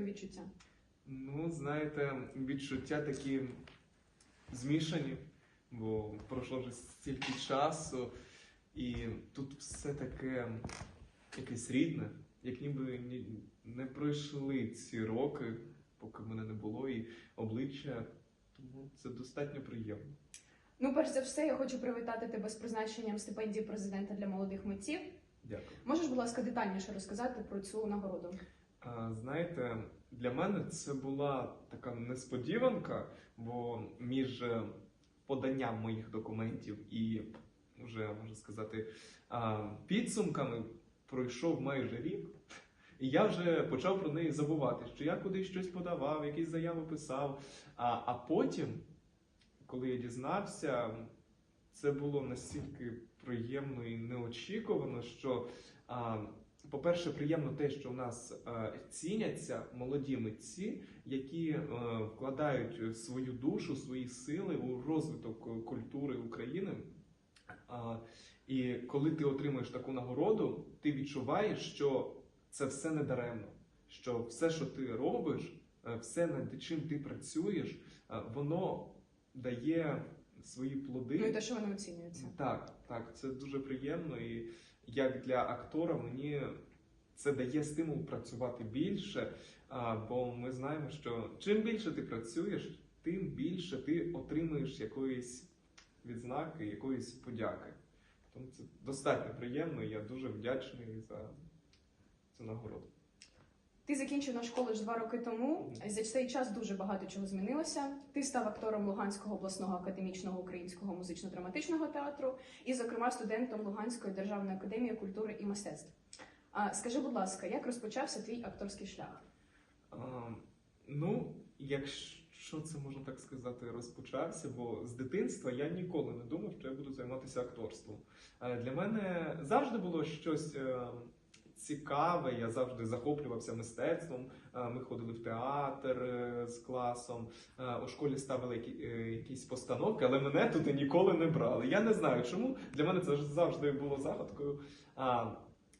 тебе відчуття? Ну, знаєте, відчуття такі змішані, бо пройшло вже стільки часу, і тут все таке якесь рідне, як ніби не пройшли ці роки, поки мене не було, і обличчя, тому це достатньо приємно. Ну, перш за все, я хочу привітати тебе з призначенням стипендії президента для молодих митців. Дякую. Можеш, будь ласка, детальніше розказати про цю нагороду? Знаєте, для мене це була така несподіванка, бо між е, поданням моїх документів і вже можна сказати підсумками пройшов майже рік. І я вже почав про неї забувати, що я кудись щось подавав, якісь заяви писав. А, а потім, коли я дізнався, це було настільки приємно і неочікувано, що по-перше, приємно те, що в нас е, ціняться молоді митці, які е, вкладають свою душу, свої сили у розвиток е, культури України. І коли ти отримуєш таку нагороду, ти відчуваєш, що це все не даремно, що все, що ти робиш, е, все над чим ти працюєш, е, воно дає свої плоди. Ну і те, що вони оцінюються. Так, так, це дуже приємно, і як для актора мені це дає стимул працювати більше, бо ми знаємо, що чим більше ти працюєш, тим більше ти отримуєш якоїсь відзнаки, якоїсь подяки. Тому це достатньо приємно, і я дуже вдячний за цю нагороду. Ти закінчив наш коледж два роки тому. За цей час дуже багато чого змінилося. Ти став актором Луганського обласного академічного українського музично-драматичного театру і, зокрема, студентом Луганської державної академії культури і мистецтв. А скажи, будь ласка, як розпочався твій акторський шлях? А, ну, якщо це можна так сказати, розпочався, бо з дитинства я ніколи не думав, що я буду займатися акторством. Е, Для мене завжди було щось е, цікаве, я завжди захоплювався мистецтвом. Е, Ми ходили в театр е, з класом, е, у школі ставили якісь постановки, але мене туди ніколи не брали. Я не знаю чому. Для мене це завжди було загадкою.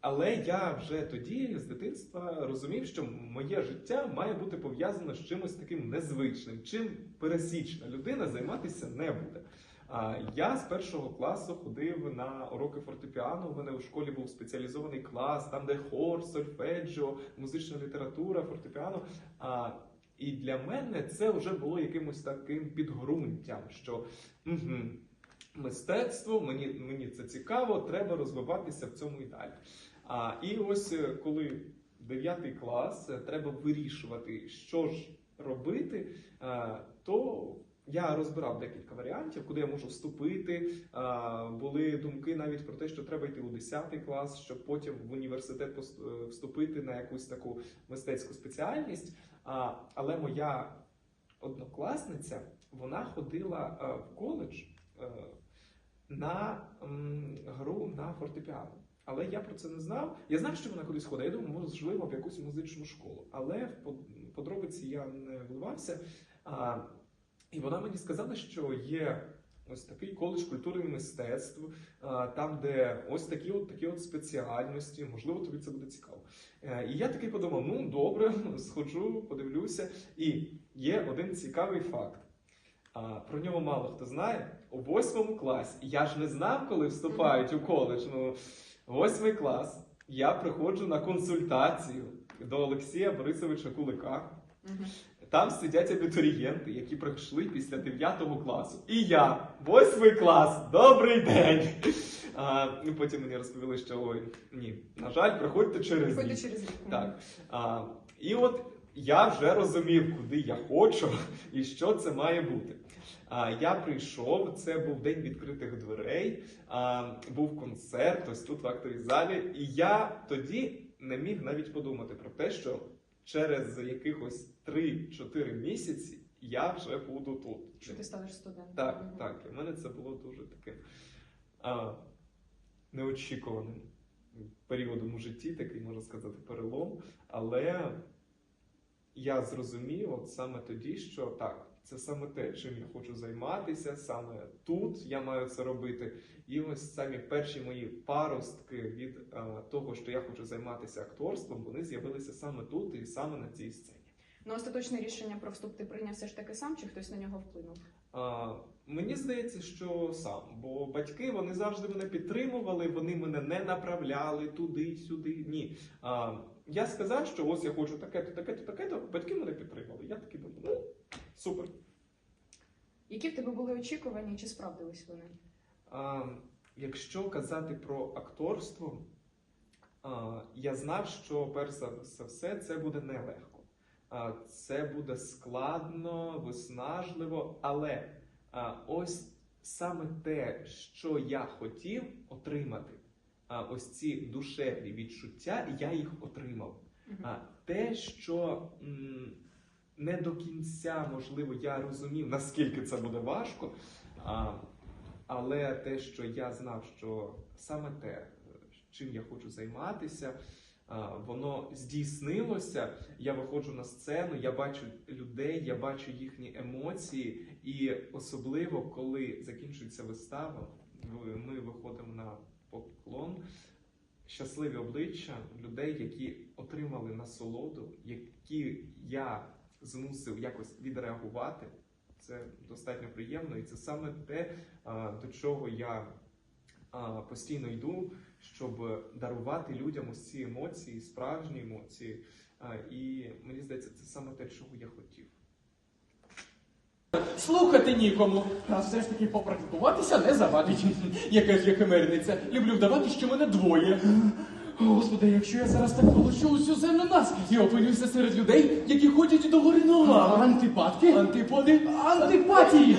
Але я вже тоді з дитинства розумів, що моє життя має бути пов'язано з чимось таким незвичним, чим пересічна людина займатися не буде. А я з першого класу ходив на уроки фортепіано. У мене у школі був спеціалізований клас, там де хор, сольфеджіо, музична література, фортепіано. І для мене це вже було якимось таким підґрунтям, що угу, мистецтво, мені, мені це цікаво, треба розвиватися в цьому і далі. А, і ось е, коли 9 клас, е, треба вирішувати, що ж робити, е, то я розбирав декілька варіантів, куди я можу вступити. Були думки навіть про те, що треба йти у 10 клас, щоб потім в університет е, вступити на якусь таку мистецьку спеціальність. Але моя однокласниця вона ходила е, в коледж е, на гру на фортепіано. Але я про це не знав. Я знав, що вона кудись ходить. Я думаю, можливо, в якусь музичну школу. Але в под- подробиці я не вливався. І вона мені сказала, що є ось такий коледж культури і мистецтв, там, де ось такі от такі от спеціальності, можливо, тобі це буде цікаво. Е, І я такий подумав: ну добре, сходжу, подивлюся. І є один цікавий факт. Про нього мало хто знає. У восьмому класі. Я ж не знав, коли вступають у коледж. Ну, восьмий клас. Я приходжу на консультацію до Олексія Борисовича Кулика. Там сидять абітурієнти, які прийшли після 9 класу. І я, восьмий клас, добрий день. А, і потім мені розповіли, що ой, ні, на жаль, приходьте через Ходьте рік. через рік. Так. А, і от я вже розумів, куди я хочу і що це має бути. А, я прийшов, це був день відкритих дверей, а, був концерт, ось тут в актовій залі. І я тоді не міг навіть подумати про те, що через якихось 3-4 місяці я вже буду тут. Що ти станеш студентом? Так, Мгм. так. Для мене це було дуже таким а, неочікуваним періодом у житті, такий, можна сказати, перелом. Але я зрозумів от саме тоді, що так, це саме те, чим я хочу займатися, саме тут я маю це робити. І ось самі перші мої паростки від е, того, що я хочу займатися акторством, вони з'явилися саме тут і саме на цій сцені. Ну, остаточне рішення про вступ ти прийняв все ж таки сам, чи хтось на нього вплинув? А, мені здається, що сам, бо батьки вони завжди мене підтримували, вони мене не направляли туди, сюди. Ні. А, я сказав, що ось я хочу таке-то, таке-то, таке-то. Батьки мене підтримали. Я такий думаю, ну супер. Які в тебе були очікування, чи справдились вони? А, якщо казати про акторство, а, я знав, що перш за все це буде нелегко. А, це буде складно, виснажливо, але а, ось саме те, що я хотів отримати, а, ось ці душевні відчуття, я їх отримав. А те, що м, не до кінця, можливо, я розумів, наскільки це буде важко, а, але те, що я знав, що саме те, чим я хочу займатися, а, воно здійснилося. Я виходжу на сцену, я бачу людей, я бачу їхні емоції, і особливо, коли закінчується вистава, ми виходимо на поклон щасливі обличчя людей, які отримали насолоду, які я змусив якось відреагувати. Це достатньо приємно, і це саме те, до чого я постійно йду, щоб дарувати людям ось ці емоції, справжні емоції. І мені здається, це саме те, чого я хотів. Слухати нікому, а все ж таки попрактикуватися не завадить. Яка ж я химерниця, люблю вдавати, що мене двоє. Господи, якщо я зараз так получу усю землю наскрізь і опинюся серед людей, які ходять до гори ногами. Антипатки? Антиподи? Антипатії!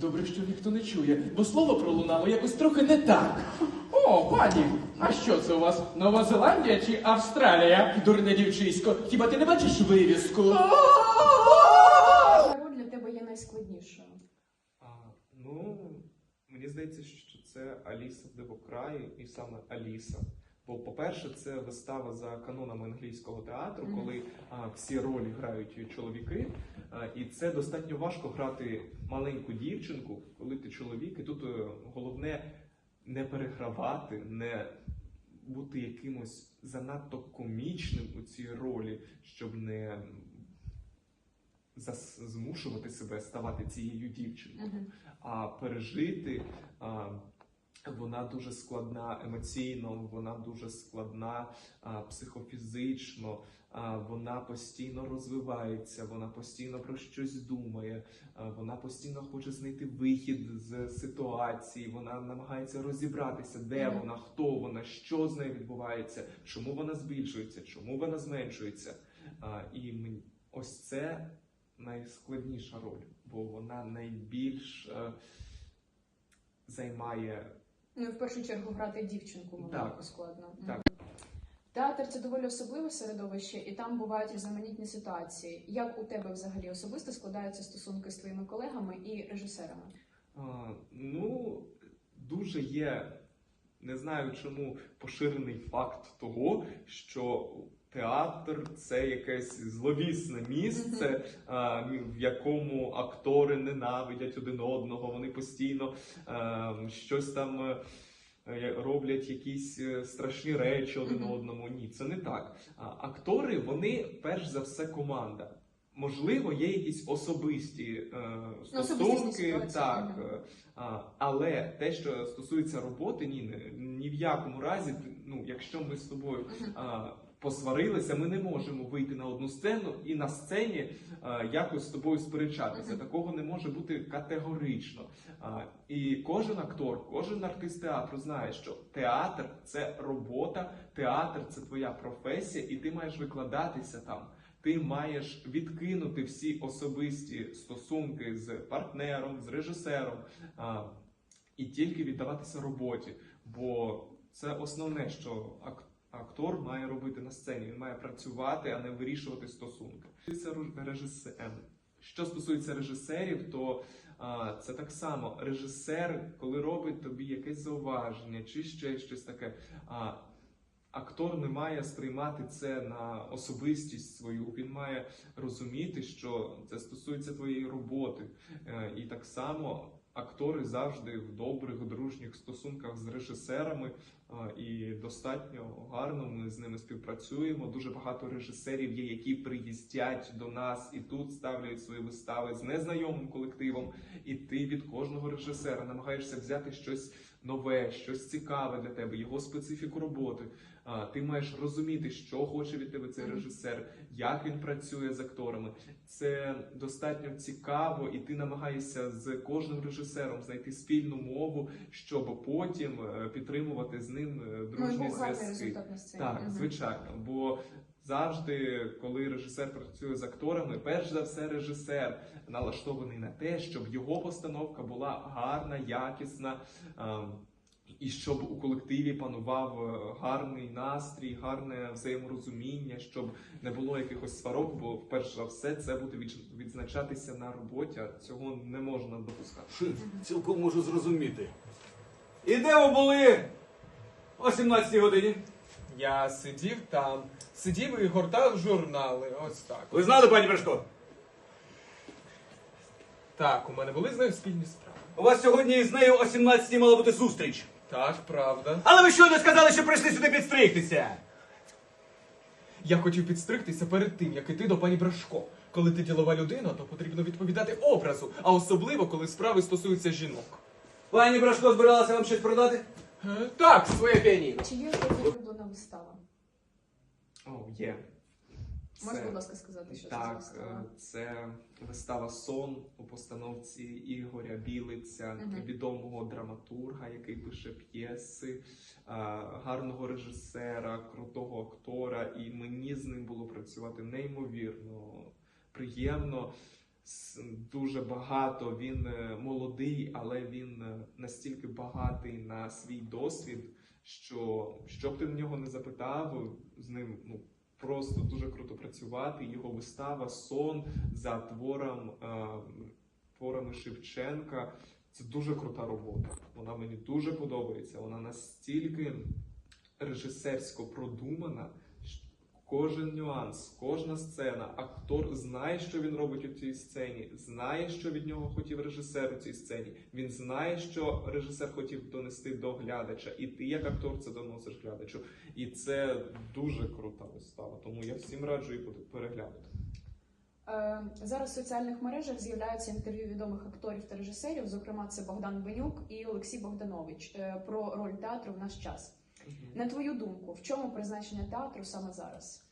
Добре, що ніхто не чує, бо слово пролунало якось трохи не так. О, пані, а що це у вас? Нова Зеландія чи Австралія? Дурне дівчисько, хіба ти не бачиш вивіску? Яка для тебе є найскладнішою? Ну, мені здається, що це Аліса в Дивокраї і саме Аліса. Бо, по-перше, це вистава за канонами англійського театру, коли а, всі ролі грають чоловіки. А, і це достатньо важко грати маленьку дівчинку, коли ти чоловік. І тут е, головне не перегравати, не бути якимось занадто комічним у цій ролі, щоб не змушувати себе ставати цією дівчинкою а пережити. А, вона дуже складна емоційно, вона дуже складна а, психофізично, а, вона постійно розвивається, вона постійно про щось думає, а, вона постійно хоче знайти вихід з ситуації, вона намагається розібратися, де вона, хто вона, що з нею відбувається, чому вона збільшується, чому вона зменшується. А, і мені ось це найскладніша роль, бо вона найбільш е, займає Ну, і в першу чергу грати дівчинку маленьку складно. Так. Театр це доволі особливе середовище, і там бувають різноманітні ситуації. Як у тебе взагалі особисто складаються стосунки з твоїми колегами і режисерами? А, ну, дуже є, не знаю чому, поширений факт того, що театр це якесь зловісне місце, в якому актори ненавидять один одного, вони постійно щось там. е, Роблять якісь е, страшні речі один одному. Ні, це не так. Актори, вони перш за все команда. Можливо, є якісь особисті е, Ну, стосунки, так. але те, що стосується роботи, ні, ні, в якому разі, ну, якщо ми з тобою посварилися, ми не можемо вийти на одну сцену і на сцені а, якось з тобою сперечатися. Такого не може бути категорично. А, і кожен актор, кожен артист театру знає, що театр це робота, театр це твоя професія, і ти маєш викладатися там. Ти маєш відкинути всі особисті стосунки з партнером, з режисером а, і тільки віддаватися роботі. Бо це основне, що ак- актор має робити на сцені. Він має працювати, а не вирішувати стосунки. Це режисер. Що стосується режисерів, то а, це так само. Режисер, коли робить тобі якесь зауваження чи ще щось таке. А, Актор не має сприймати це на особистість свою. Він має розуміти, що це стосується твоєї роботи. Е, І так само актори завжди в добрих дружніх стосунках з режисерами. І достатньо гарно ми з ними співпрацюємо. Дуже багато режисерів є, які приїздять до нас і тут ставлять свої вистави з незнайомим колективом. І ти від кожного режисера намагаєшся взяти щось нове, щось цікаве для тебе, його специфіку роботи. Ти маєш розуміти, що хоче від тебе цей режисер, як він працює з акторами. Це достатньо цікаво, і ти намагаєшся з кожним режисером знайти спільну мову, щоб потім е, підтримувати з ним е, Ну, дружні зв'язки. Так, Мгм. звичайно. Бо завжди, коли режисер працює з акторами, перш за все, режисер налаштований на те, щоб його постановка була гарна, якісна. І щоб у колективі панував е, гарний настрій, гарне взаєморозуміння, щоб не було якихось сварок, бо перш за все це буде відзначатися на роботі. а Цього не можна допускати. Хм, Цілком можу зрозуміти. І де ви були о 17 годині? Я сидів там, сидів і гортав журнали. Ось так. Ви знали, пані Брешко? Так, у мене були з нею спільні справи. У вас сьогодні з нею о 17 мала бути зустріч. Так, правда. Але ви щойно сказали, що прийшли сюди підстригтися. Я хотів підстригтися перед тим, як іти до пані Брашко. Коли ти ділова людина, то потрібно відповідати образу, а особливо, коли справи стосуються жінок. Пані Брашко збиралася вам щось продати? Е, Так, своє піаніно. Чи є улюблена вистава? О, є. Це- будь ласка, сказати, що це Так, вистава? е, це вистава Сон у постановці Ігоря Білиця, Мгм. відомого драматурга, який пише п'єси, е, гарного режисера, крутого актора. І мені з ним було працювати неймовірно приємно. Дуже багато. Він е, молодий, але він настільки багатий на свій досвід, що що б ти в нього не запитав, з ним ну просто дуже круто працювати. Його вистава сон за твором е, творами Шевченка. Це дуже крута робота. Вона мені дуже подобається. Вона настільки режисерсько продумана. Кожен нюанс, кожна сцена, актор знає, що він робить у цій сцені, знає, що від нього хотів режисер у цій сцені. Він знає, що режисер хотів донести до глядача, і ти, як актор, це доносиш глядачу. І це дуже крута вистава. Тому я всім раджу її переглянути. Е, Зараз в соціальних мережах з'являються інтерв'ю відомих акторів та режисерів, зокрема, це Богдан Бенюк і Олексій Богданович е, про роль театру в наш час. На твою думку, в чому призначення театру саме зараз?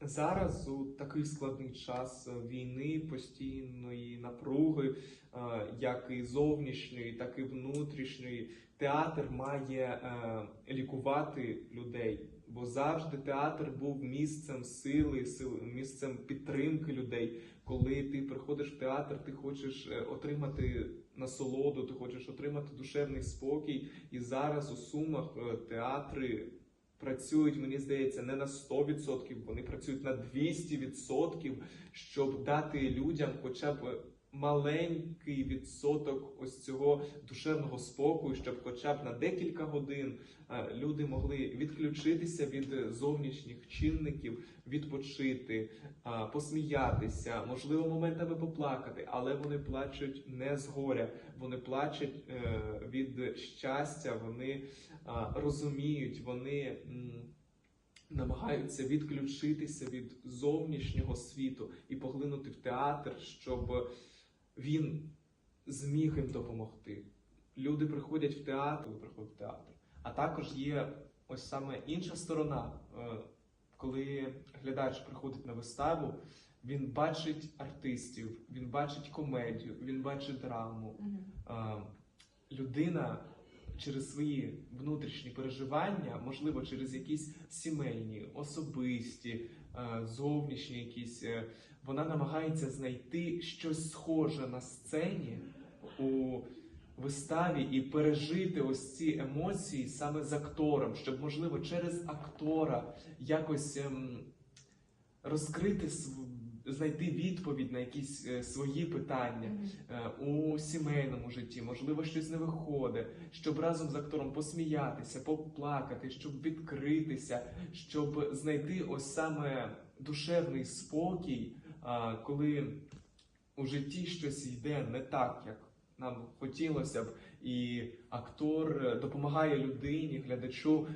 Зараз у такий складний час війни, постійної напруги, е, як і зовнішньої, так і внутрішньої, театр має е, лікувати людей. Бо завжди театр був місцем сили, сил- місцем підтримки людей. Коли ти приходиш в театр, ти хочеш е, отримати насолоду, ти хочеш отримати душевний спокій. І зараз у Сумах е, театри працюють, мені здається, не на 100%, вони працюють на 200%, щоб дати людям хоча б маленький відсоток ось цього душевного спокою, щоб хоча б на декілька годин е, люди могли відключитися від зовнішніх чинників, відпочити, е, посміятися, можливо, моментами поплакати, але вони плачуть не з горя, вони плачуть е, від щастя, вони розуміють, вони намагаються відключитися від зовнішнього світу і поглинути в театр, щоб він зміг їм допомогти. Люди приходять в театр, приходять в театр. А також є ось саме інша сторона, е, коли глядач приходить на виставу. Він бачить артистів, він бачить комедію, він бачить драму, а, людина через свої внутрішні переживання, можливо, через якісь сімейні, особисті, е, зовнішні якісь, е, вона намагається знайти щось схоже на сцені у виставі і пережити ось ці емоції саме з актором, щоб, можливо, через актора якось ем, розкрити знайти відповідь на якісь е, свої питання е, у сімейному житті, можливо, щось не виходить, щоб разом з актором посміятися, поплакати, щоб відкритися, щоб знайти ось саме душевний спокій, коли у житті щось йде не так, як нам хотілося б, і актор е, допомагає людині, глядачу,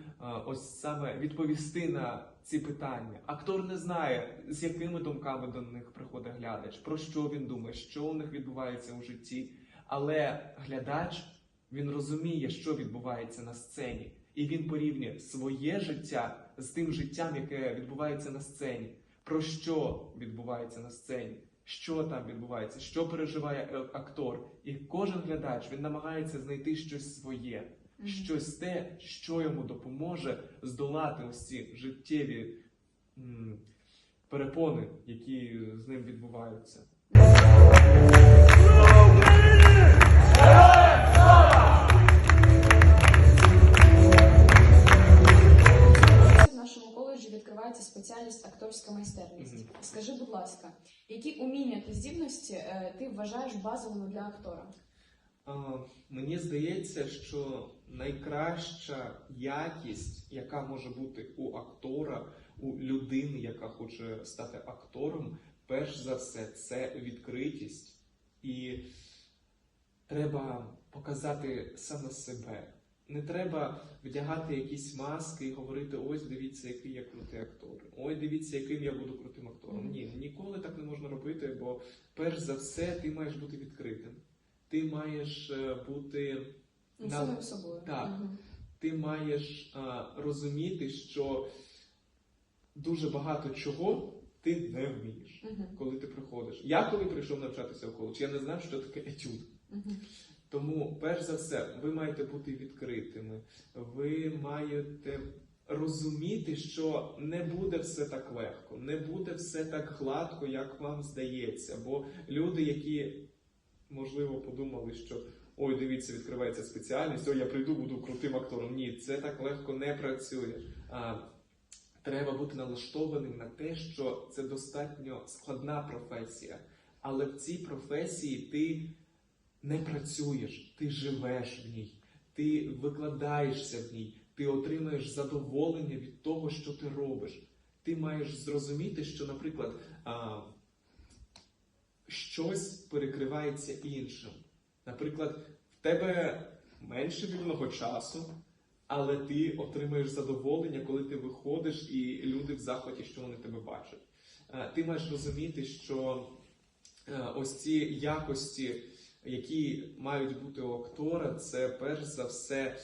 ось саме відповісти на ці питання. Актор не знає, з якими думками до них приходить глядач, про що він думає, що у них відбувається у житті. Але глядач він розуміє, що відбувається на сцені, і він порівнює своє життя з тим життям, яке відбувається на сцені. Про що відбувається на сцені? Що там відбувається, що переживає е, актор, і кожен глядач він намагається знайти щось своє. Щось те, що йому допоможе здолати ось ці життєві перепони, які з ним відбуваються. В нашому коледжі відкривається спеціальність акторська майстерність. Мгм. Скажи, будь ласка, які уміння та здібності е, ти вважаєш базовими для актора? Мені здається, що найкраща якість, яка може бути у актора, у людини, яка хоче стати актором, перш за все, це відкритість. І треба показати саме себе. Не треба вдягати якісь маски і говорити: ось дивіться, який я крутий актор. Ой, дивіться, яким я буду крутим актором. Ні, ніколи так не можна робити, бо перш за все ти маєш бути відкритим. Ти маєш е, бути Ну, На- самим собою. Так. Мгм. ти маєш а, розуміти, що дуже багато чого ти не вмієш, Мгм. коли ти приходиш. Я коли прийшов навчатися в коледж, я не знав, що таке етюд. Мгм. Тому, перш за все, ви маєте бути відкритими. Ви маєте розуміти, що не буде все так легко, не буде все так гладко, як вам здається. Бо люди, які можливо подумали, що ой, дивіться, відкривається спеціальність, ой, я прийду, буду крутим актором. Ні, це так легко не працює. А, треба бути налаштованим на те, що це достатньо складна професія. Але в цій професії ти не працюєш, ти живеш в ній, ти викладаєшся в ній, ти отримаєш задоволення від того, що ти робиш. Ти маєш зрозуміти, що, наприклад, щось перекривається іншим. Наприклад, в тебе менше вільного часу, але ти отримаєш задоволення, коли ти виходиш, і люди в захваті, що вони тебе бачать. Е, Ти маєш розуміти, що е, ось ці якості, які мають бути у актора, це перш за все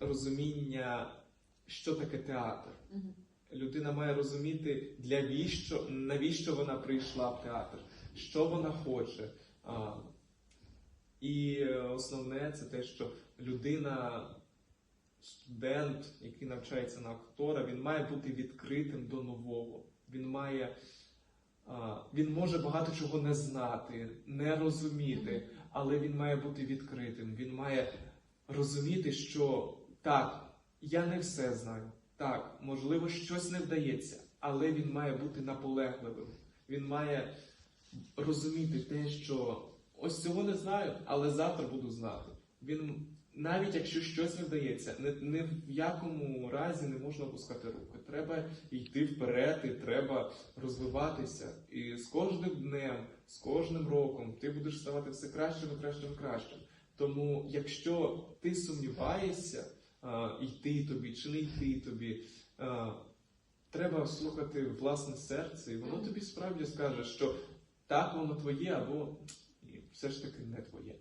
розуміння, що таке театр. Людина має розуміти, для віщо, навіщо вона прийшла в театр, що вона хоче. І е, основне це те, що людина, студент, який навчається на актора, він має бути відкритим до нового. Він має. Він може багато чого не знати, не розуміти, але він має бути відкритим. Він має розуміти, що так, я не все знаю. Так, можливо, щось не вдається, але він має бути наполегливим. Він має розуміти те, що ось цього не знаю, але завтра буду знати. Він навіть якщо щось не вдається, не, не в якому разі не можна опускати руки. Треба йти вперед, і треба розвиватися. І з кожним днем, з кожним роком ти будеш ставати все кращим і кращим і кращим. Тому, якщо ти сумніваєшся, а, йти тобі чи не йти тобі, а, треба слухати власне серце, і воно тобі справді скаже, що так воно твоє, або все ж таки не твоє.